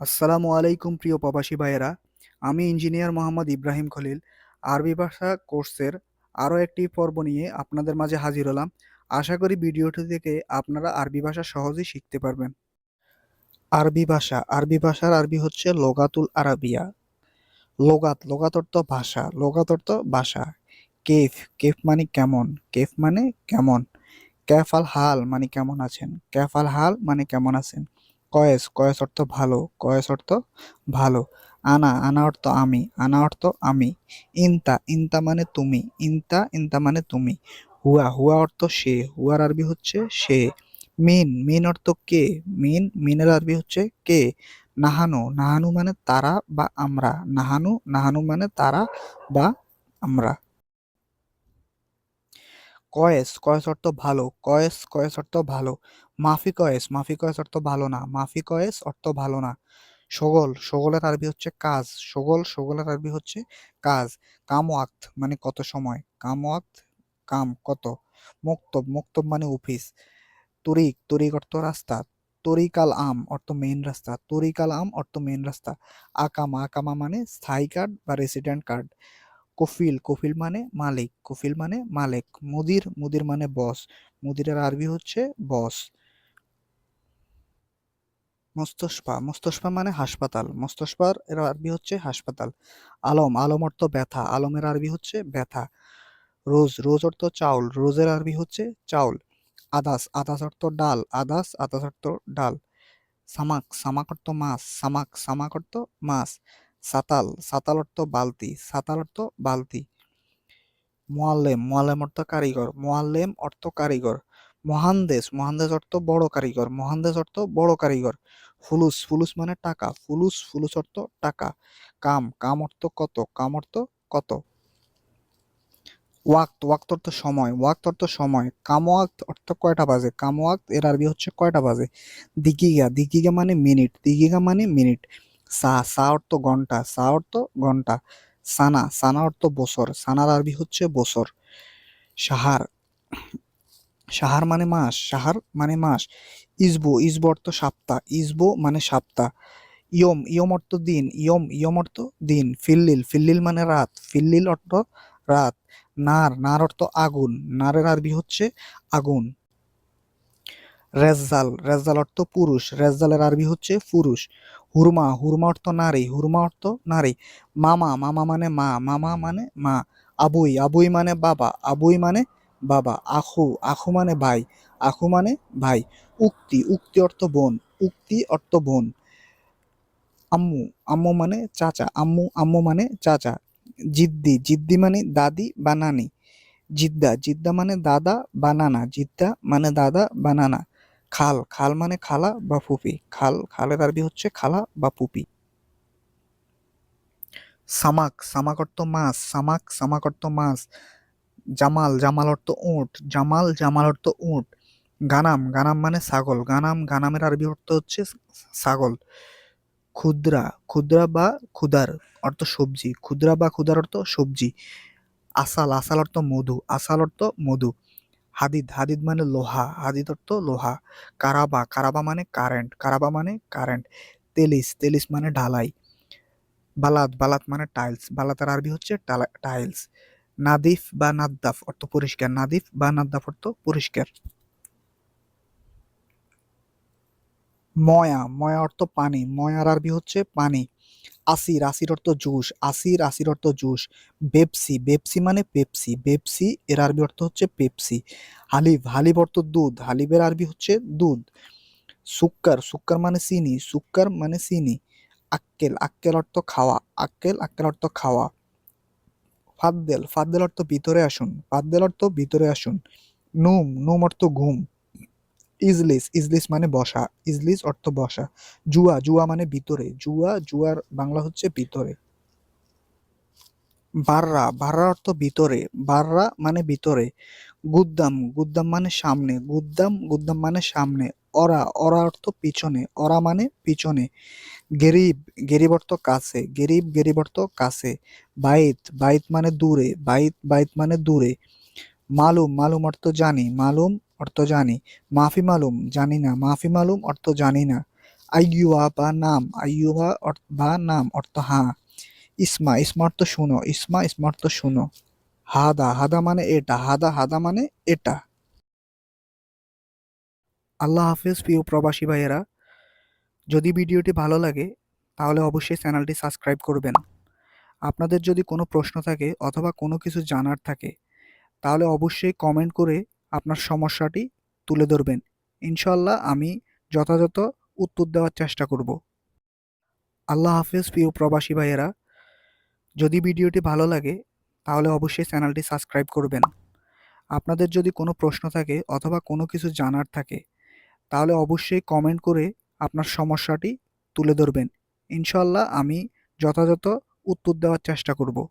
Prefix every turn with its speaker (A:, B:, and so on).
A: আসসালামু আলাইকুম প্রিয় প্রবাসী ভাইয়েরা। আমি ইঞ্জিনিয়ার মোহাম্মদ ইব্রাহিম খলিল। আরবি ভাষা কোর্সের আরও একটি পর্ব নিয়ে আপনাদের মাঝে হাজির হলাম। আশা করি ভিডিওটি থেকে আপনারা আরবি ভাষা সহজেই শিখতে পারবেন। আরবি ভাষা, আরবি ভাষার আরবি হচ্ছে লোগাতুল আরাবিয়া। লোগাত লোগাত ভাষা লোগাত ভাষা। কেফ কেফ মানে কেমন? কেফ মানে কেমন? ক্যাফ আল হাল মানে কেমন আছেন? ক্যাফ আল হাল মানে কেমন আছেন? কয়েস কয়েস অর্থ ভালো, কয়েস অর্থ ভালো। আনা আনা অর্থ আমি, আনা অর্থ আমি। ইনতা ইনতা মানে তুমি, ইনতা ইনতা মানে তুমি। হুয়া হুয়া অর্থ সে, হুয়ার আরবি হচ্ছে সে। মিন মিন অর্থ কে, মিন, মিনের আরবি হচ্ছে কে। নাহানু নাহানু মানে তারা বা আমরা। নাহানু নাহানু মানে তারা বা আমরা। কয়েস কয়েস অর্থ ভালো, কয়েস কয়েস অর্থ ভালো। মাফি কয়েস মাফি কয়েস অর্থ ভালো না, মাফি কয়েস অর্থ ভালো না। সগল, সগলের আরবি হচ্ছে কাজ, সগল, সগলের আরবি হচ্ছে কাজ। কাম ওয়াক্ত মানে কত সময়? কাম ওয়াক্ত, কাম কত? মক্তব মক্তব মানে অফিস। তরিক তরিক অর্থ রাস্তা। তরিকাল আম অর্থ মেইন রাস্তা। তরিকাল আম অর্থ মেইন রাস্তা। আকামা আকামা মানে স্থায়ী কার্ড বা রেসিডেন্ট কার্ড কফিল কফিল মানে মালিক, কফিল মানে মালিক, মুদির মুদির মানে বস মুদিরের আরবি হচ্ছে বস মস্তস্পা মস্তস্পা মানে হাসপাতাল, মস্তস্পার এর আরবি হচ্ছে হাসপাতাল। আলম আলম অর্থ ব্যথা, আলমের আরবি হচ্ছে ব্যথা। রোজ রোজ অর্থ চাউল, রোজের আরবি হচ্ছে চাউল। আদাস আদাস অর্থ ডাল, আদাস আদাস অর্থ ডাল। সামাক সামাক অর্থ মাছ, সামাক সামাক অর্থ মাছ। সাতাল সাতাল অর্থ বালতি, সাতাল অর্থ বালতি। মোয়াল্লেম মোয়াল্লেম অর্থ কারিগর, মোয়াল্লেম অর্থ কারিগর। মহানদেশ মহানদেশ অর্থ বড় কারিগর মহানদেশ অর্থ বড় কারিগর। ফুলুস ফুলুস মানে টাকা, ফুলুস ফুলুস অর্থ টাকা। কাম কাম অর্থ কত, কাম অর্থ কত? ওয়াক্ত ওয়াক্ত অর্থ সময়, ওয়াক্ত অর্থ সময়। কাম ওয়াক্ত অর্থ কয়টা বাজে? কাম ওয়াক্ত, এর আরবি হচ্ছে কয়টা বাজে? দিকিগা দিকিগা মানে মিনিট, দিকিগা মানে মিনিট। সা সা অর্থ ঘণ্টা, সা অর্থ ঘণ্টা। সানা সানা অর্থ বছর, সানার আরবি হচ্ছে বছর। সাহার সাহার মানে মাস, সাহার মানে মাস। ইসবো ইসবো অর্থ সপ্তাহ, ইসবো মানে সপ্তাহ। ইয়ম ইয়ম অর্থ দিন, ইয়ম ইয়ম অর্থ দিন। ফিল্লিল ফিল্লিল মানে রাত, ফিল্লিল অর্থ রাত। নার নার অর্থ আগুন, নারের আরবি হচ্ছে আগুন। রেজ্জাল রেজ্জাল অর্থ পুরুষ, রেজ্জালের আরবি হচ্ছে পুরুষ হুরমা হুরমা অর্থ নারী, হুরমা অর্থ নারী। মামা মামা মানে মা, মামা মানে মা। আবুই আবুই মানে বাবা, আবুই মানে বাবা। আখু আখু মানে ভাই, আখু মানে ভাই। উক্তি উক্তি অর্থ বোন, উক্তি অর্থ বোন। আম্মু আম্মু মানে চাচা, আম্মু আম্মু মানে চাচা। জিদ্দি জিদ্দি মানে দাদি বা নানি জিদ্দা জিদ্দা মানে দাদা বা নানা জিদ্দা মানে দাদা বা নানা খাল। খাল মানে খালা বা ফুপি। খাল, খালের আরবি হচ্ছে খালা বা ফুপি। সামাক সামাক অর্থ মাছ। সামাক সামাক অর্থ মাছ। জামাল জামাল অর্থ উট। জামাল জামাল অর্থ উট। গানাম গানাম মানে ছাগল। গানাম, গানামের আরবি অর্থ হচ্ছে ছাগল। ক্ষুদ্রা ক্ষুদ্রা বা ক্ষুদার অর্থ সবজি। ক্ষুদ্রা বা ক্ষুদার অর্থ সবজি। আসাল আসাল অর্থ মধু। আসাল অর্থ মধু। হাদিদ হাদিদ মানে লোহা, হাদিদ অর্থ লোহা। কারাবা কারাবা মানে কারেন্ট কারাবা মানে কারেন্ট তেলিস তেলিস মানে ঢালাই। বালাত বালাত মানে টাইলস বালাতের আরবি হচ্ছে টাইলস নাদিফ বা নাদ্দাফ অর্থ পরিষ্কার, নাদিফ বা নাদ্দাফ অর্থ পরিষ্কার। ময়া ময়া অর্থ পানি, ময়ার আরবি হচ্ছে পানি। আসির আসির অর্থ জুস, আসির আসির অর্থ জুস বেপসি বেপসি মানে পেপসি বেপসি এর আরবি অর্থ হচ্ছে পেপসি হালিব হালিব অর্থ দুধ হালিবের আরবি হচ্ছে দুধ, সুক্কার সুক্কার মানে চিনি, সুক্কার মানে চিনি, আক্কেল আক্কেল অর্থ খাওয়া, আক্কেল আক্কেল অর্থ খাওয়া, ফাদ্দেল ফাদ্দেল অর্থ ভিতরে আসুন, ফাদ্দেল অর্থ ভিতরে আসুন, নুম নুম অর্থ ঘুম ইজলিস ইজলিস মানে বসা, ইজলিস অর্থ বসা। জুয়া জুয়া মানে ভিতরে, জুয়া, জুয়ার বাংলা হচ্ছে ভিতরে। বাররা বাররা অর্থ ভিতরে, বাররা মানে ভিতরে। গুদ্দাম গুদ্দাম মানে সামনে, গুদ্দাম গুদ্দাম মানে সামনে। অরা অরা অর্থ পিছনে, অরা মানে পিছনে। গেরিব গেরিব অর্থ কাছে, গেরিব গেরিব অর্থ কাছে। বাইত বাইত মানে দূরে, বাইত বাইত মানে দূরে। মালুম মালুম অর্থ জানি, মালুম অর্থ জানি। মাফি মালুম, জানি না। মাফি মালুম, অর্থ জানি না। আইয়ুয়া বা নাম। আইয়ুয়া বা নাম, অর্থ হ্যাঁ ইসমা ইসমা অর্থ শুনো। ইসমা ইসমা অর্থ শুনো। হাদা হাদা মানে এটা। হাদা হাদা মানে এটা। আল্লাহ হাফেজ, প্রিয় প্রবাসী ভাইয়েরা। যদি ভিডিওটি ভালো লাগে, তাহলে অবশ্যই চ্যানেলটি সাবস্ক্রাইব করবেন। আপনাদের যদি কোনো প্রশ্ন থাকে অথবা কোনো কিছু জানার থাকে, তাহলে অবশ্যই কমেন্ট করে আপনার সমস্যাটি তুলে ধরবেন। ইনশাল্লাহ আমি যথাযথ উত্তর দেওয়ার চেষ্টা করব। আল্লাহ হাফেজ, প্রিয় প্রবাসী ভাইয়েরা। যদি ভিডিওটি ভালো লাগে, তাহলে অবশ্যই চ্যানেলটি সাবস্ক্রাইব করবেন। আপনাদের যদি কোনো প্রশ্ন থাকে অথবা কোনো কিছু জানার থাকে, তাহলে অবশ্যই কমেন্ট করে আপনার সমস্যাটি তুলে ধরবেন। ইনশাল্লাহ আমি যথাযথ উত্তর দেওয়ার চেষ্টা করব।